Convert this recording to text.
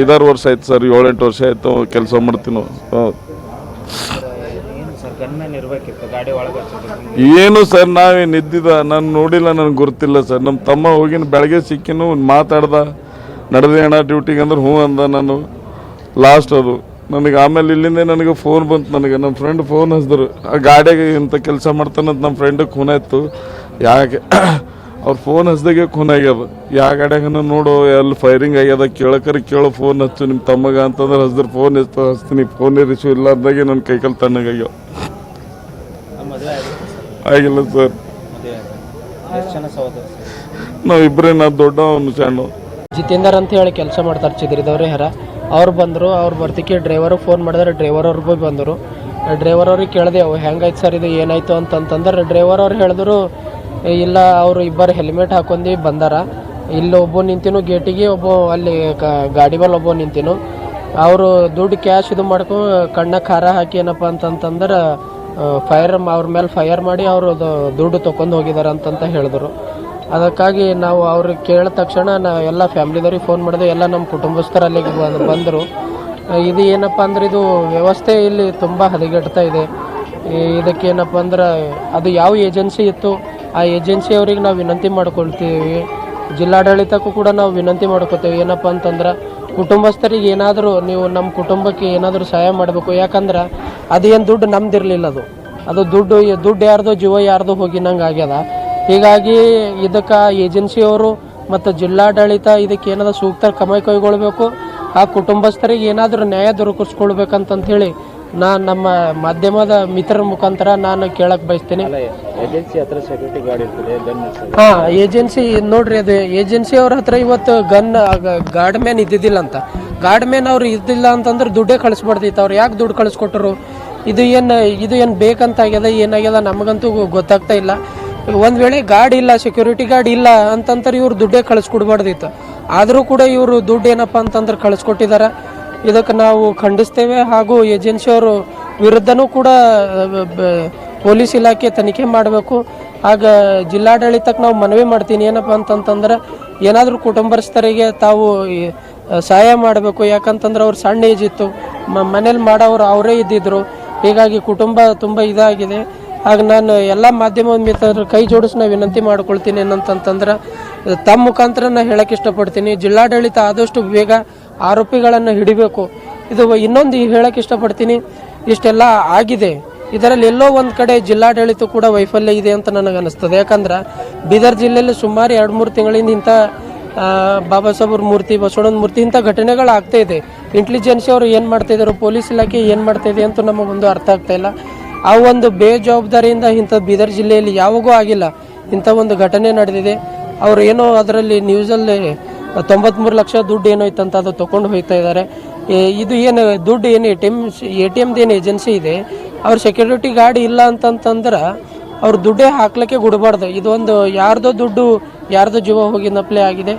ಐದಾರು ವರ್ಷ ಆಯ್ತು ಸರ್, ಏಳೆಂಟು ವರ್ಷ ಆಯ್ತು ಕೆಲಸ ಮಾಡ್ತೀನಿ. ಏನು ಸರ್ ನಿದ್ದಿದ ನಾವೇನು ಇದ್ದಿದ ನಾನು ನೋಡಿಲ್ಲ, ನನಗೆ ಗೊತ್ತಿಲ್ಲ ಸರ್. ನಮ್ಮ ತಮ್ಮ ಹೋಗಿನ ಬೆಳಗ್ಗೆ ಸಿಕ್ಕಿನು, ಮಾತಾಡ್ದ, ನಡೆದೆ ಅಣ್ಣ ಡ್ಯೂಟಿಗೆ ಅಂದ್ರೆ ಹ್ಞೂ ಅಂದ ನಾನು. ಲಾಸ್ಟ್ ಅದು. ನನಗೆ ಆಮೇಲೆ ಇಲ್ಲಿಂದ ನನಗೆ ಫೋನ್ ಬಂತು ನನಗೆ. ನಮ್ಮ ಫ್ರೆಂಡ್ ಫೋನ್ ಹಚ್ಚಿದ್ರು ಆ ಗಾಡಿಯಾಗ ಇಂಥ ಕೆಲಸ ಮಾಡ್ತಾನಂತ ನಮ್ಮ ಫ್ರೆಂಡಿಗೆ ಖೂನ ಇತ್ತು ಯಾಕೆ ಅವ್ರ ಫೋನ್ ಹಚ್ದಾಗೆ ಖೂನ್ ಆಗ್ಯದ ಗಾಡಿಯಾಗ ನೋಡು ಎಲ್ಲಿ ಫೈರಿಂಗ್ ಆಗ್ಯದ ಕೇಳಕರಿ ಕೇಳು ಫೋನ್ ಹಚ್ಚು ನಿಮ್ಮ ತಮ್ಮಗ ಅಂತಂದ್ರೆ ಹಚ್ದ್ರೆ ಫೋನ್ ಹಚ್ಚು ಹಚ್ತೀನಿ ಫೋನ್ ರಿಸೀವ್ ಇಲ್ಲ ಅಂದಾಗೆ ನನ್ನ ಕೈಕಲ್ ತಣ್ಣಗಾಗ್ಯಾವ. ಆಗಿಲ್ಲ ಸರ್ ನಾವಿಬ್ಬರೇ ನಾ ದೊಡ್ಡ ಅವನು ಸಣ್ಣ ಜಿತೇಂದರ್ ಅಂತ ಹೇಳಿ ಕೆಲಸ ಮಾಡ್ತಾರೆ ಚಿದ್ರಿದವ್ರೆ ಹರ ಅವ್ರು ಬಂದರು ಅವ್ರು ಬರ್ತಿಕ್ಕೆ ಡ್ರೈವರು ಫೋನ್ ಮಾಡಿದ್ರೆ ಡ್ರೈವರ್ ಅವ್ರು ಭೀ ಬಂದರು. ಡ್ರೈವರ್ ಅವ್ರಿಗೆ ಕೇಳಿದೆ ಅವು ಹೆಂಗಾಯ್ತು ಸರ್ ಇದು ಏನಾಯ್ತು ಅಂತಂತಂದ್ರೆ ಡ್ರೈವರ್ ಅವ್ರು ಹೇಳಿದ್ರು "ಏ, ಇಲ್ಲ, ಅವರು ಇಬ್ಬರು ಹೆಲ್ಮೆಟ್ ಹಾಕೊಂಡಿ ಬಂದಾರ. ಇಲ್ಲಿ ಒಬ್ಬ ನಿಂತಿನು ಗೇಟಿಗೆ ಒಬ್ಬ ಅಲ್ಲಿ ಗಾಡಿ ಮೇಲೆ ಒಬ್ಬ ನಿಂತಿನು. ಅವರು ದುಡ್ಡು ಕ್ಯಾಶ್ ಇದು ಮಾಡ್ಕೊ, ಕಣ್ಣ ಖಾರ ಹಾಕಿ ಏನಪ್ಪ ಅಂತಂತಂದ್ರೆ ಫೈರ್ ಅವ್ರ ಮೇಲೆ ಫೈರ್ ಮಾಡಿ ಅವರು ದುಡ್ಡು ತೊಗೊಂಡು ಹೋಗಿದ್ದಾರೆ ಅಂತಂತ ಹೇಳಿದ್ರು. ಅದಕ್ಕಾಗಿ ನಾವು ಅವ್ರಿಗೆ ಕೇಳಿದ ತಕ್ಷಣ ನಾ ಎಲ್ಲ ಫ್ಯಾಮ್ಲಿದವ್ರಿಗೆ ಫೋನ್ ಮಾಡಿದೆ, ಎಲ್ಲ ನಮ್ಮ ಕುಟುಂಬಸ್ಥರು ಅಲ್ಲಿಗೆ ಬಂದು, ಬಂದರು. ಇದು ಏನಪ್ಪ ಅಂದ್ರೆ ಇದು ವ್ಯವಸ್ಥೆ ಇಲ್ಲಿ ತುಂಬ ಹದಗೆಡ್ತಾ ಇದೆ. ಇದಕ್ಕೇನಪ್ಪ ಅಂದ್ರೆ ಅದು ಯಾವ ಏಜೆನ್ಸಿ ಇತ್ತು ಆ ಏಜೆನ್ಸಿಯವರಿಗೆ ನಾವು ವಿನಂತಿ ಮಾಡ್ಕೊಳ್ತೀವಿ. ಜಿಲ್ಲಾಡಳಿತಕ್ಕೂ ಕೂಡ ನಾವು ವಿನಂತಿ ಮಾಡ್ಕೋತೇವೆ. ಏನಪ್ಪ ಅಂತಂದ್ರೆ ಕುಟುಂಬಸ್ಥರಿಗೆ ಏನಾದರೂ ನೀವು ನಮ್ಮ ಕುಟುಂಬಕ್ಕೆ ಏನಾದರೂ ಸಹಾಯ ಮಾಡಬೇಕು. ಯಾಕಂದ್ರೆ ಅದೇನು ದುಡ್ಡು ನಮ್ದಿರಲಿಲ್ಲ ಅದು. ಅದು ದುಡ್ಡು ದುಡ್ಡು ಯಾರ್ದು, ಜೀವ ಯಾರ್ದು ಹೋಗಿನಂಗೆ ಆಗ್ಯದ. ಹೀಗಾಗಿ ಇದಕ್ಕೆ ಏಜೆನ್ಸಿಯವರು ಮತ್ತು ಜಿಲ್ಲಾಡಳಿತ ಇದಕ್ಕೆ ಏನಾದರೂ ಸೂಕ್ತ ಕ್ರಮ ಕೈಗೊಳ್ಬೇಕು. ಆ ಕುಟುಂಬಸ್ಥರಿಗೆ ಏನಾದರೂ ನ್ಯಾಯ ದೊರಕಿಸ್ಕೊಳ್ಬೇಕಂತಂತ ಹೇಳಿ ನಾ ನಮ್ಮ ಮಾಧ್ಯಮದ ಮಿತ್ರರ ಮುಖಾಂತರ ನಾನು ಕೇಳಕ್ ಬಯಸ್ತೇನೆ. ಏಜೆನ್ಸಿ ಹತ್ರ ಸೆಕ್ಯೂರಿಟಿ ಗಾರ್ಡ್ ಇರ್ತದೆ ಗನ್ ಇರ್ತದೆ ಹಾ ಏಜೆನ್ಸಿ ನೋಡ್ರಿ ಅದು ಏಜೆನ್ಸಿ ಅವ್ರ ಹತ್ರ ಇವತ್ತು ಗನ್ ಗಾರ್ಡ್ ಮ್ಯಾನ್ ಇದ್ದಿದ್ದಿಲ್ಲ ಅಂತ. ಗಾರ್ಡ್ ಮ್ಯಾನ್ ಅವ್ರು ಇದ್ದಿಲ್ಲ ಅಂತಂದ್ರೆ ದುಡ್ಡೇ ಕಳಿಸ್ಬಾರ್ದಿತ್ತು ಅವ್ರು. ಯಾಕೆ ದುಡ್ಡು ಕಳಿಸ್ಕೊಟ್ರು? ಇದು ಏನು ಇದು ಏನು ಬೇಕಂತ ಆಗ್ಯದ ಏನಾಗ್ಯದ ನಮಗಂತೂ ಗೊತ್ತಾಗ್ತಾ ಇಲ್ಲ. ಒಂದ್ ವೇಳೆ ಗಾರ್ಡ್ ಇಲ್ಲ ಸೆಕ್ಯೂರಿಟಿ ಗಾರ್ಡ್ ಇಲ್ಲ ಅಂತಂತಾರೆ ಇವ್ರು ದುಡ್ಡೇ ಕಳಿಸ್ಕೊಡ್ಬಾರ್ದಿತ್ತು ಆದರೂ ಕೂಡ ಇವರು ದುಡ್ಡು ಏನಪ್ಪ ಅಂತಂದ್ರೆ ಕಳಿಸ್ಕೊಟ್ಟಿದ್ದಾರೆ ಇದಕ್ಕೆ ನಾವು ಖಂಡಿಸ್ತೇವೆ ಹಾಗೂ ಏಜೆನ್ಸಿಯವರು ವಿರುದ್ಧನೂ ಕೂಡ ಪೊಲೀಸ್ ಇಲಾಖೆ ತನಿಖೆ ಮಾಡಬೇಕು. ಆಗ ಜಿಲ್ಲಾಡಳಿತಕ್ಕೆ ನಾವು ಮನವಿ ಮಾಡ್ತೀನಿ. ಏನಪ್ಪ ಅಂತಂತಂದ್ರೆ, ಏನಾದರೂ ಕುಟುಂಬಸ್ಥರಿಗೆ ತಾವು ಸಹಾಯ ಮಾಡಬೇಕು. ಯಾಕಂತಂದ್ರೆ ಅವ್ರು ಸಣ್ಣ ಏಜ್ ಇತ್ತು. ಮನೇಲಿ ಮಾಡೋರು ಅವರೇ ಇದ್ದಿದ್ರು. ಹೀಗಾಗಿ ಕುಟುಂಬ ತುಂಬ ಇದಾಗಿದೆ. ಆಗ ನಾನು ಎಲ್ಲ ಮಾಧ್ಯಮ ಮಿತ್ರರ ಕೈ ಜೋಡಿಸಿ ನಾವು ವಿನಂತಿ ಮಾಡ್ಕೊಳ್ತೀನಿ ಏನಂತಂತಂದ್ರೆ, ತಮ್ಮ ಮುಖಾಂತರ ನಾನು ಹೇಳಕ್ಕೆ ಇಷ್ಟಪಡ್ತೀನಿ. ಜಿಲ್ಲಾಡಳಿತ ಆದಷ್ಟು ಬೇಗ ಆರೋಪಿಗಳನ್ನು ಹಿಡಿಬೇಕು. ಇದು ಇನ್ನೊಂದು ಹೇಳಕ್ಕೆ ಇಷ್ಟಪಡ್ತೀನಿ. ಇಷ್ಟೆಲ್ಲ ಆಗಿದೆ. ಇದರಲ್ಲಿ ಎಲ್ಲೋ ಒಂದು ಕಡೆ ಜಿಲ್ಲಾಡಳಿತ ಕೂಡ ವೈಫಲ್ಯ ಇದೆ ಅಂತ ನನಗೆ ಅನಿಸ್ತದೆ ಯಾಕಂದ್ರೆ ಬೀದರ್ ಜಿಲ್ಲೆಯಲ್ಲಿ ಸುಮಾರು ಎರಡು ಮೂರು ತಿಂಗಳಿಂದ ಇಂಥ ಬಾಬಾ ಸಾಹೇಬ್ರ ಮೂರ್ತಿ, ಬಸವಣ್ಣನ ಮೂರ್ತಿ ಇಂಥ ಘಟನೆಗಳು ಆಗ್ತಾ ಇದೆ. ಇಂಟೆಲಿಜೆನ್ಸಿ ಅವರು ಏನು ಮಾಡ್ತಾ ಇದ್ದಾರೆ ಪೊಲೀಸ್ ಇಲಾಖೆ ಏನು ಮಾಡ್ತಾ ಇದೆ ಅಂತ ನಮಗೊಂದು ಅರ್ಥ ಆಗ್ತಾ ಇಲ್ಲ. ಆ ಒಂದು ಬೇಜವಾಬ್ದಾರಿಯಿಂದ ಇಂಥ ಬೀದರ್ ಜಿಲ್ಲೆಯಲ್ಲಿ ಯಾವಾಗೂ ಆಗಿಲ್ಲ. ಇಂಥ ಒಂದು ಘಟನೆ ನಡೆದಿದೆ. ಅವರು ಏನೋ ಅದರಲ್ಲಿ ನ್ಯೂಸಲ್ಲಿ ತೊಂಬತ್ಮೂರು ಲಕ್ಷ ದುಡ್ಡು ಏನೋ ಇತ್ತಂತ ಅದು ತಗೊಂಡು ಹೋಗ್ತಾ ಇದ್ದಾರೆ. ಇದು ಏನು ದುಡ್ಡು ಏನು A T M A T ಎಮ್ದು ಏನು ಏಜೆನ್ಸಿ ಇದೆ? ಅವ್ರ ಸೆಕ್ಯೂರಿಟಿ ಗಾರ್ಡ್ ಇಲ್ಲ ಅಂತಂತಂದ್ರೆ ಅವ್ರ ದುಡ್ಡೇ ಹಾಕ್ಲಿಕ್ಕೆ ಗುಡಬಾರ್ದು. ಇದೊಂದು ಯಾರ್ದೋ ದುಡ್ಡು, ಯಾರ್ದೋ ಜೀವ ಹೋಗಿನಪ್ಲೆ ಆಗಿದೆ.